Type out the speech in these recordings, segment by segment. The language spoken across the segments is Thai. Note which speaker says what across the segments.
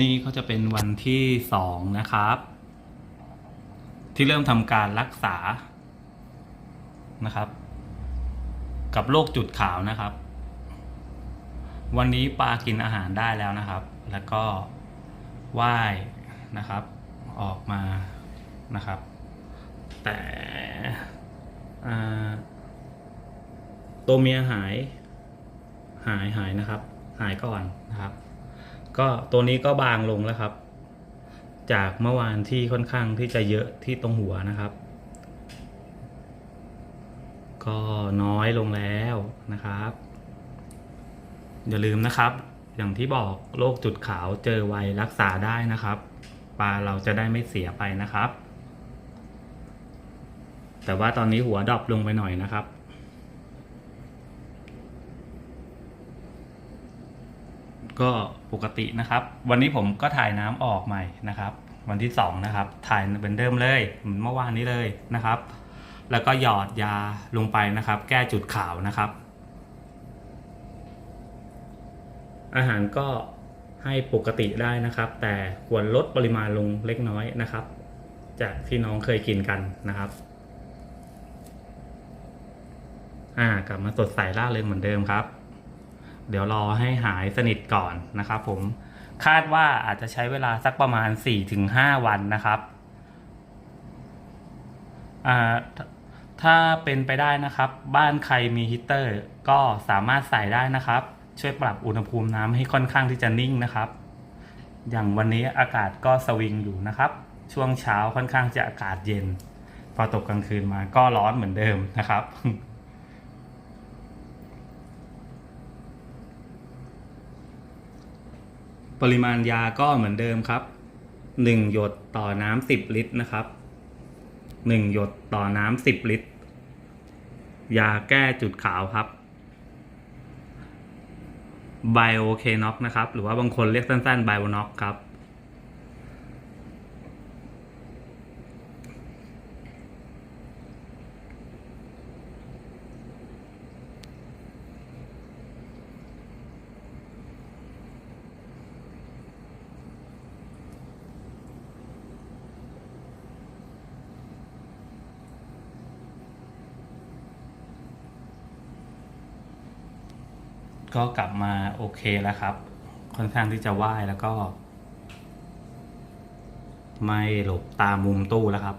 Speaker 1: นี่ก็จะเป็นวันที่สองนะครับ ที่เริ่มทำการรักษานะครับ กับโรคจุดขาวนะครับ วันนี้ปลากินอาหารได้แล้วนะครับ แล้วก็ว่ายนะครับ ออกมานะครับ แต่ตัวเมียหาย หายหายนะครับ หายก่อนนะครับ ก็ตัวนี้ก็บางลงแล้วครับ จากเมื่อวานที่ค่อนข้างที่จะเยอะที่ตรงหัวนะครับ ก็น้อยลงแล้วนะครับ อย่าลืมนะครับ อย่างที่บอกโรคจุดขาวเจอไวรักษาได้นะครับปลาเราจะได้ไม่เสียไปนะครับ แต่ว่าตอนนี้หัวดรอปลงไปหน่อยนะครับ ก็ปกตินะครับ วันนี้ผมก็ถ่ายน้ำออกใหม่นะครับ วันที่สองนะครับ ถ่ายเป็นเดิมเลยเหมือนเมื่อวานนี้เลยนะครับ แล้วก็หยอดยาลงไปนะครับ แก้จุดขาวนะครับ อาหารก็ให้ปกติได้นะครับ แต่ควรลดปริมาณลงเล็กน้อยนะครับ จากที่น้องเคยกินกันนะครับอ่ากลับมาสดใสล่าเริงเหมือนเดิมครับ เดี๋ยวรอให้หายสนิทก่อนนะครับผมคาดว่าอาจจะใช้เวลาสักประมาณ 4-5 วันนะครับอ่าถ้าเป็นไปได้นะครับ บ้านใครมีฮีเตอร์ก็สามารถใส่ได้นะครับ ช่วยปรับอุณหภูมิน้ำให้ค่อนข้างที่จะนิ่งนะครับ อย่างวันนี้อากาศก็สวิงอยู่นะครับ ช่วงเช้าค่อนข้างจะอากาศเย็น พอตกกลางคืนมาก็ร้อนเหมือนเดิมนะครับ ปริมาณยาก็เหมือนเดิมครับหนึ่งหยดต่อน้ำสิบลิตรนะครับหนึ่งหยดต่อน้ำสิบลิตร ยาแก้จุดขาวครับไบโอเคน็อกนะครับ หรือว่าบางคนเรียกสั้นๆไบโอน็อกครับ ก็กลับมาโอเคแล้วครับ ค่อนข้างที่จะว่ายแล้วก็ ไม่หลบตามมุมตู้แล้วครับ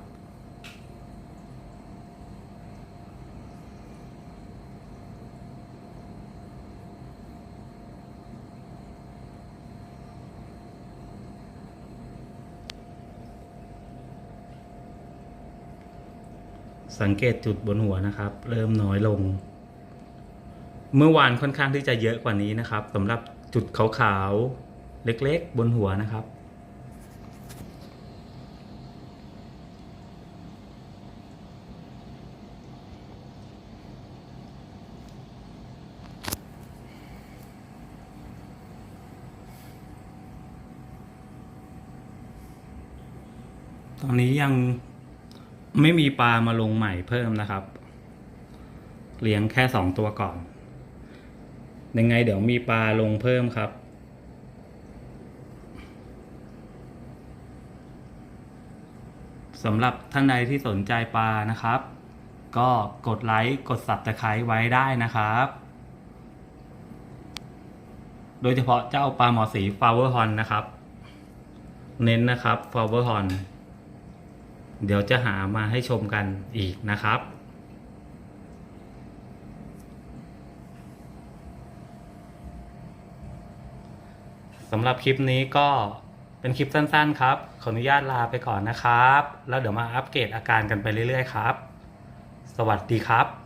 Speaker 1: สังเกตจุดบนหัวนะครับ เริ่มน้อยลง เมื่อวานค่อนข้างที่จะเยอะกว่านี้นะครับสำหรับจุดขาวๆ เล็กๆ บนหัวนะครับ ตอนนี้ยังไม่มีปลามาลงใหม่เพิ่มนะครับ เลี้ยงแค่สองตัวก่อน ยังไงเดี๋ยวมีปลาลงเพิ่มครับ สำหรับท่านใดที่สนใจปลานะครับ ก็กดไลค์กด subscribe ไว้ได้นะครับ โดยเฉพาะเจ้าปลาหมอสี flower horn นะครับ เน้นนะครับ flower horn เดี๋ยวจะหามาให้ชมกันอีกนะครับำหรับคลิปนี้ก็เป็นคลิปสั้นๆครับ ขออนุญาตลาไปก่อนนะครับ แล้วเดี๋ยวมาอัปเกรดอาการกันไปเรื่อยๆครับ สวัสดีครับ